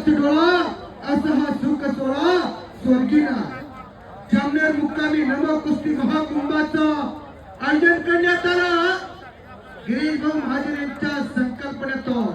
हाच डोळा असा हा सुख सोळा स्वर्गीना जामनेर मुक्कामी नव कुस्ती महाकुंभाचा आयोजन करण्यात आला. गिरीश भाऊ महाजन यांच्या संकल्पनेतून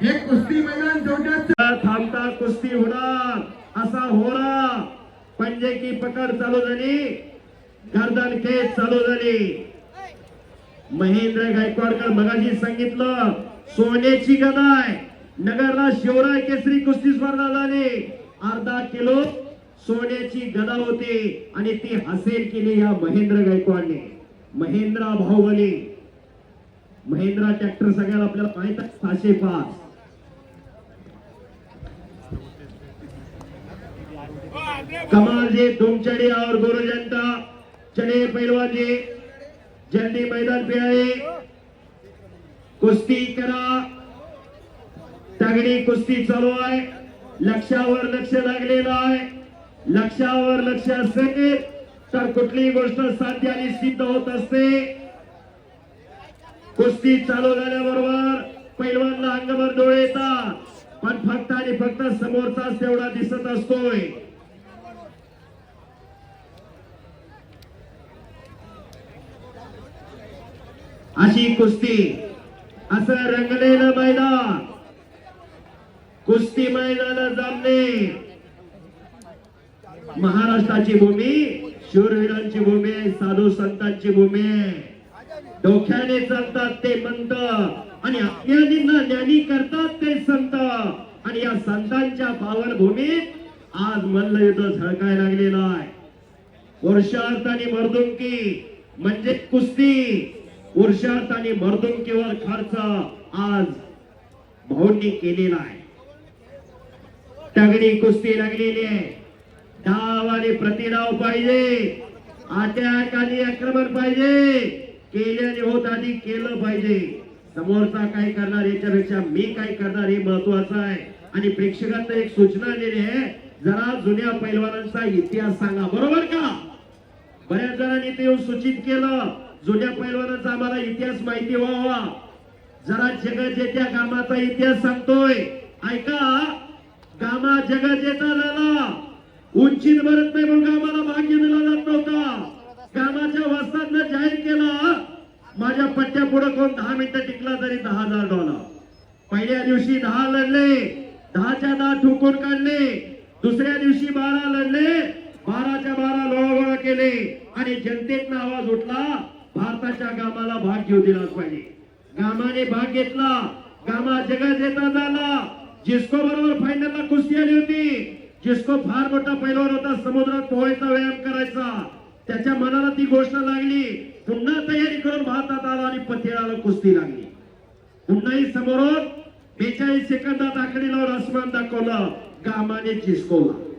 हे कुस्ती मैदान जोडण्याचं थांबता कुस्ती होणार असा होरा पंजे की पकड चालू झाली. गर्दन केस चालू झाली. महेंद्र गायकवाडकर मगाशी सांगितलं सोन्याची गदा आहे नगरला शिवराय केसरी कुस्ती स्पर्धा झाली. अर्धा किलो सोन्याची गदा होती आणि ती हसेल केली या महेंद्र गायकवाडने. महेंद्रा भाऊबली. महेंद्रा ट्रॅक्टर सगळ्याला आपल्याला माहीत आहे सहाशे पाच. कमाल जी दुमचड़ी और गुरु जनता चले पहलवान जी जल्दी मैदान पे आए कुस्ती करा. तगडी कुस्ती चालू आहे. लक्षावर लक्ष लागलेलं आहे. लक्षावर लक्ष असेल तर कुठलीही गोष्ट साध्य आणि सिद्ध होत असते. कुस्ती चालू झाल्याबरोबर पैलवानला अंगभर डोळे येतात. पण फक्त आणि फक्त समोरचाच तेवढा दिसत असतोय. अशी कुस्ती. असं रंगलेलं मैदान. कुस्ती मैदान जामने महाराष्ट्राची भूमी शूरवीरांची भूमी साधू संतांची भूमी. डोक्याने चालतात ते मंत आणि अज्ञानींना ज्ञानी करतात ते संत. आणि या संतांच्या पावन भूमीत आज मल्लयुद्ध झळकाय लागलेलं आहे. पुरुषार्थ आणि मर्दुंकी म्हणजे कुस्ती. पुरुषार्थ आणि मर्दुंकीवर खर्च आज भाऊंनी केलेला आहे. तगडी कुस्ती लागलेली आहे. डाव आणि प्रतिडाव पाहिजे. अटॅक आणि आक्रमण पाहिजे. केल्याने होत आधी केलं पाहिजे. समोरचा काय करणार याच्यापेक्षा मी काय करणार हे महत्वाचं आहे. आणि प्रेक्षकांना एक सूचना दिली आहे. जरा जुन्या पैलवानांचा इतिहास सांगा बरोबर का? बऱ्याच जणांनी ते येऊन सूचित केलं. जुन्या पैलवानांचा आम्हाला इतिहास माहिती व्हावा. जरा जगजेत्या कामाचा इतिहास सांगतोय. ऐका गामा जगाजेचा झाला. उंचीत भरत नाही म्हणून गामाला भाग्य दिला जात नव्हता. गामाच्या वस्तादनं जाहीर केला. माझ्या पट्ट्या पुढे कोण दहा मिनिटं टिकला तरी दहा हजार डॉलर पहिल्या दिवशी दहा लढले. दहाच्या दहा ठोकून काढले. दुसऱ्या दिवशी बारा लढले. बाराच्या बारा लोळागोळा केले. आणि जनतेतनं आवाज उठला भारताच्या गामाला भाग घेऊ दिलाच पाहिजे. गामाने भाग घेतला. गामा जगात येता झाला. जिस्को बरोबर फायनलला कुस्ती आली होती. जिस्को फार मोठा पैलवान होता समुद्रात पोहायचा व्यायाम करायचा. त्याच्या मनाला ती गोष्ट लागली. पुन्हा तयारी करून भारतात आला आणि पतिळाला कुस्ती लागली. पुन्हाही समोरून बेचाळीस सेकंदात आकडे लावून आसमान दाखवलं गामाने जिस्कोला.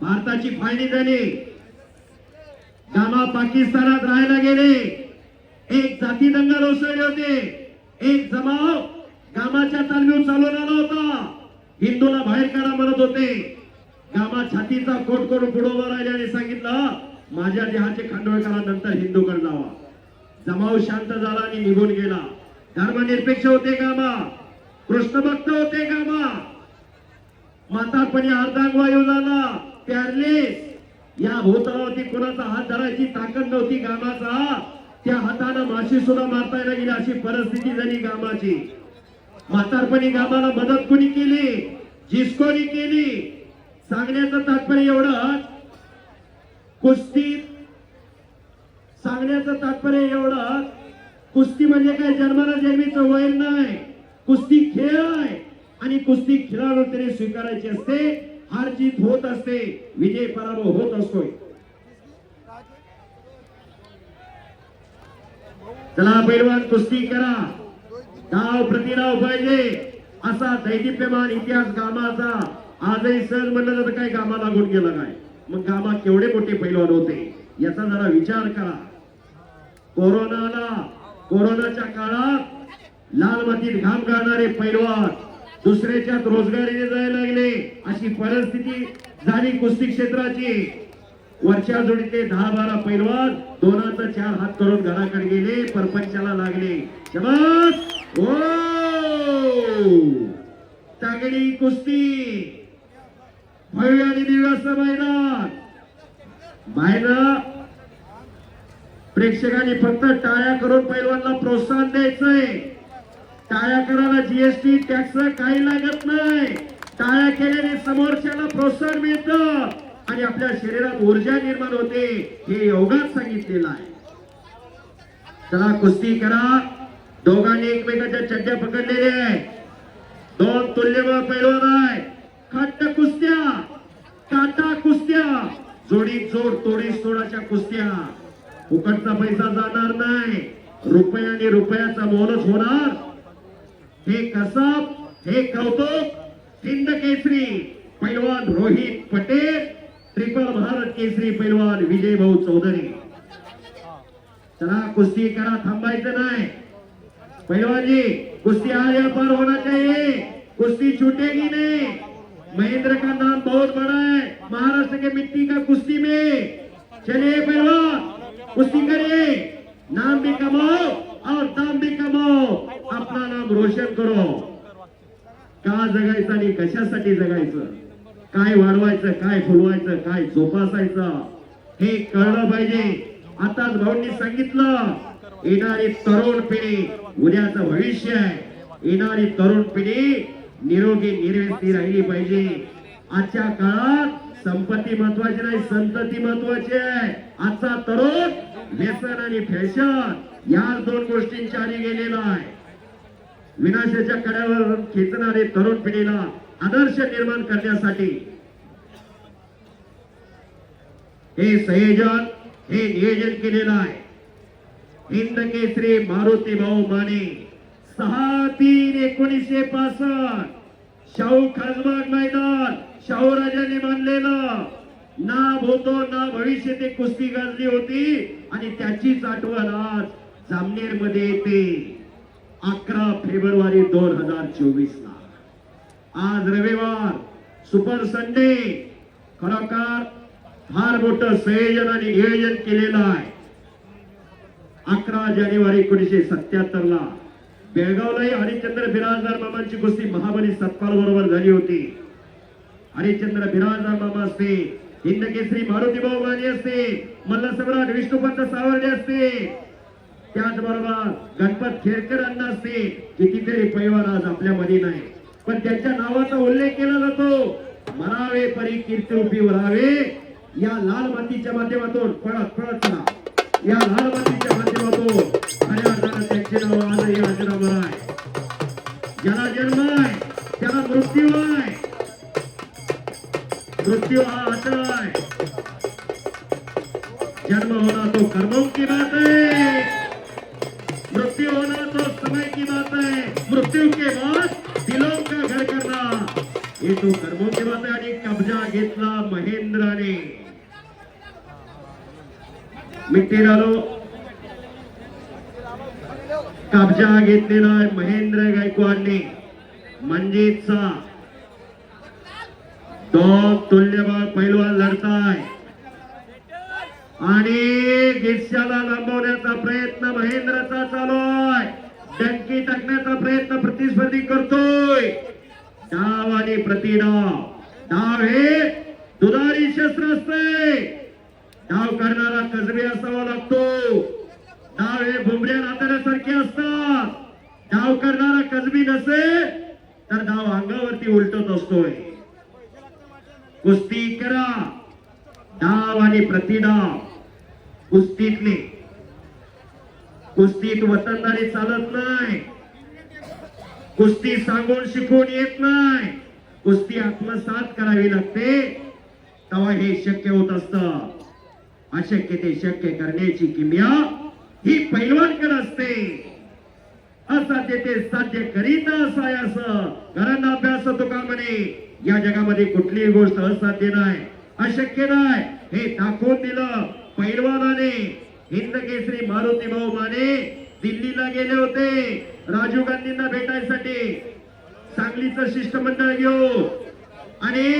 भारताची फायनी झाली. गामा पाकिस्तानात राहायला गेले. एक जाती दंगल उसळले होते. एक जमाव गामाच्या तालमीवर चालून आला होता. हिंदूला बाहेर काढा म्हणत होते. गामा छातीचा कोट करून पुढे उभा राहिले आणि सांगितलं माझ्या देहाचे खांडोळ करा नंतर हिंदूकडे जावा. जमाव शांत झाला आणि निघून गेला. धर्मनिरपेक्ष होते गामा. कृष्ण भक्त होते गामा. म्हातारपणी अर्धांगवायू झाला प्यारलेस. या भूतलावरती कोणाचा हात धरायची ताकद नव्हती गामाचा. त्या हातानं माशी सुद्धा मारता येणार गेली अशी परिस्थिती झाली गामाची. म्हातारपणी गावाला मदत कोणी केली? जिस्कोनी केली? सांगण्याचं तात्पर्य एवढं? कुस्तीत सांगण्याचं तात्पर्य एवढं? कुस्ती म्हणजे काय? जन्माला जन्मीचं वैर नाही. कुस्ती खेळ आहे. आणि कुस्ती खेळाडू तरी स्वीकारायची असते. हार जीत होत असते. विजय पराभव होत असतोय. चला पैलवान कुस्ती करा. डाव प्रतिडाव पाहिजे. असा दैदिप्यमान इतिहास गामाचा आजही सण म्हणलं जातं काय गामा लागून गेला काय मग गामा केवढे मोठे पैलवान होते याचा जरा विचार करा. कोरोनाला कोरोनाच्या काळात लाल मातीत घाम गाळणारे पैलवान दुसऱ्याच्यात रोजगारीने जायला लागले अशी परिस्थिती झाली कुस्ती क्षेत्राची. वरच्या जोडीतले दहा बारा पैलवान दोनाचा चार हात करून घराकडे गेले परपंचाला लागले. शबास! ओ! तगडे कुस्ती. भव्य आणि दिव्य मैदान. बाहेर. प्रेक्षकांनी फक्त टाळ्या करून पैलवानला प्रोत्साहन द्यायचंय. टाळ्या करायला जीएसटी टॅक्स काही लागत नाही. टाळ्या केल्याने समोरच्याला प्रोत्साहन मिळतं. आणि आपल्या शरीरात ऊर्जा निर्माण होते. हे योगात सांगितलेलं आहे. चला कुस्ती करा. दोघांनी एकमेकांच्या चड्ड्या पकडलेल्या आहेत. दोन तुल्यबळ पैलवान आहे खट्ट कुस्त्या. काटा कुस्त्या. जोडी जोड तोडी तोडाच्या कुस्त्या. फुकटचा पैसा जाणार नाही. रुपयाने रुपयाचा मोलच होणार. हे कसब हे कौतुक हिंद केसरी पैलवान रोहित पटेल ट्रिपल भारत केसरी पैलवान विजय भाऊ चौधरी. चला कुस्ती करा थांबायचं नाही. पैलवानजी कुश्ती आज या पार होना चाहिए। कुश्ती छूटेगी नहीं। महेंद्र का नाम बहुत बड़ा है। महाराष्ट्र के मिट्टी का कुश्ती में। चलिए पहलवान कुश्ती करिए। नाम भी कमाओ और दाम भी कमाओ। अपना नाम रोशन करो। का जगायचं आणि कशासाठी जगायचं? काय वाढवायचं काय फुलवायचं काय जोपासायचं? हे कळलं पाहिजे. आताच भाऊंनी सांगितलं येणारी तरुण पिढी उद्याचं भविष्य आहे. येणारी तरुण पिढी निरोगी निर्व्यस्ती राहिली पाहिजे. आजच्या काळात संपत्ती महत्वाची नाही संतती महत्वाची आहे. आजचा तरुण व्यसन आणि फॅशन या दोन गोष्टींच्या आधी गेलेला आहे. विनाशाच्या कड्यावर खेचणारे तरुण पिढीला आदर्श निर्माण करण्यासाठी हे संयोजन हे नियोजन केलेलं आहे. हिंद श्री मारुती भाऊ माने सहा तीन एकोणीसशे पासष्ट शाहू खासबाग मैदान शाहू राजाने बांधलेलं ना होतो ना भविष्य ते कुस्ती गाजली होती आणि त्याचीच आठवण आज जामनेरमध्ये येते अकरा फेब्रुवारी दोन हजार चोवीस ला आज रविवार सुपर संडे खरोखर फार मोठं संयोजन आणि नियोजन केलेलं आहे अकरा जानेवारी एकोणीसशे सत्याहत्तर ला बेळगावलाही हरिश्चंद्र बिराजदार मामांची कुस्ती महाबली सतपाल बरोबर झाली होती. हरिश्चंद्र बिराजदार मामा असते हिंद केसरी मारुती भाऊ माने असते मल्लसम्राट विष्णुपंत सावर्डे असते. त्याचबरोबर गणपत खेरकर अण्णा असते कितीतरी परिवार आज आपल्या मध्ये नाही पण त्यांच्या नावाचा उल्लेख केला जातो. मनावे परी कीर्तिरूपी वरावे या लाल मातीच्या माध्यमातून पळत पळत चला या लाल मातीच्या माध्यमातून खऱ्या आहे जन्म आहे आहे. आहे. होना तो कर्मों की बात है मृत्यु होना तो समय की बात है मृत्यु के बाद दिलों का घर करना. तो कर्मों की बात है आणि कब्जा घेतला महेंद्राने. मिट्टी कब्जा घेतलेला आहे महेंद्र गायकवाडने. मंजितचा दोन तुल्यबळ पैलवान लढताय. आणि गिरशाला लांबवण्याचा प्रयत्न महेंद्रचा चालू आहे. डंकी टाकण्याचा प्रयत्न प्रतिस्पर्धी करतोय. डाव आणि प्रतिडाव. डाव हे दुधारी शस्त्र असते डाव करणारा कजबे असावा लागतो. डाव हे भुमऱ्या नाताऱ्यासारखे असतात. डाव करणारा कसबी नसेल तर डाव अंगावरती उलटत असतोय. कुस्ती करा. डाव आणि प्रतिडाव कुस्तीतले. कुस्तीत वतनदारी चालत नाही. कुस्ती सांगून शिकून येत नाही. कुस्ती आत्मसात करावी लागते. तेव्हा हे शक्य होत असतं. अशक्य ते शक्य करण्याची किमया ही पैलवानकडे असते. असाध्य ते साध्य करीत असायास कारण अभ्यास तुका म्हणे? या जगामध्ये कुठलीही गोष्ट असाध्य नाही अशक्य नाही. हे दाखवून दिलं पैलवानाने. हिंद केसरी मारुती भाऊ माने दिल्लीला गेले होते. राजीव गांधींना भेटायसाठी. सांगलीचं शिष्टमंडळ घेऊ आणि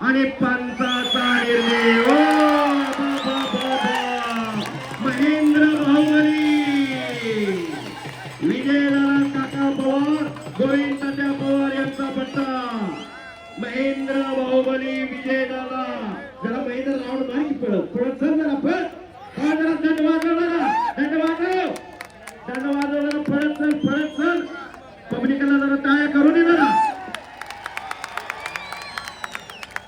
आणि पंचाचा निर्णय हो.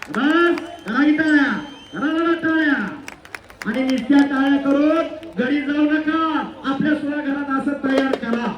बस रागिटाळ्या राटाळ्या आणि निस्त्या टाळ्या करून घरी जाऊ नका. आपल्या सुद्धा असं तयार करा.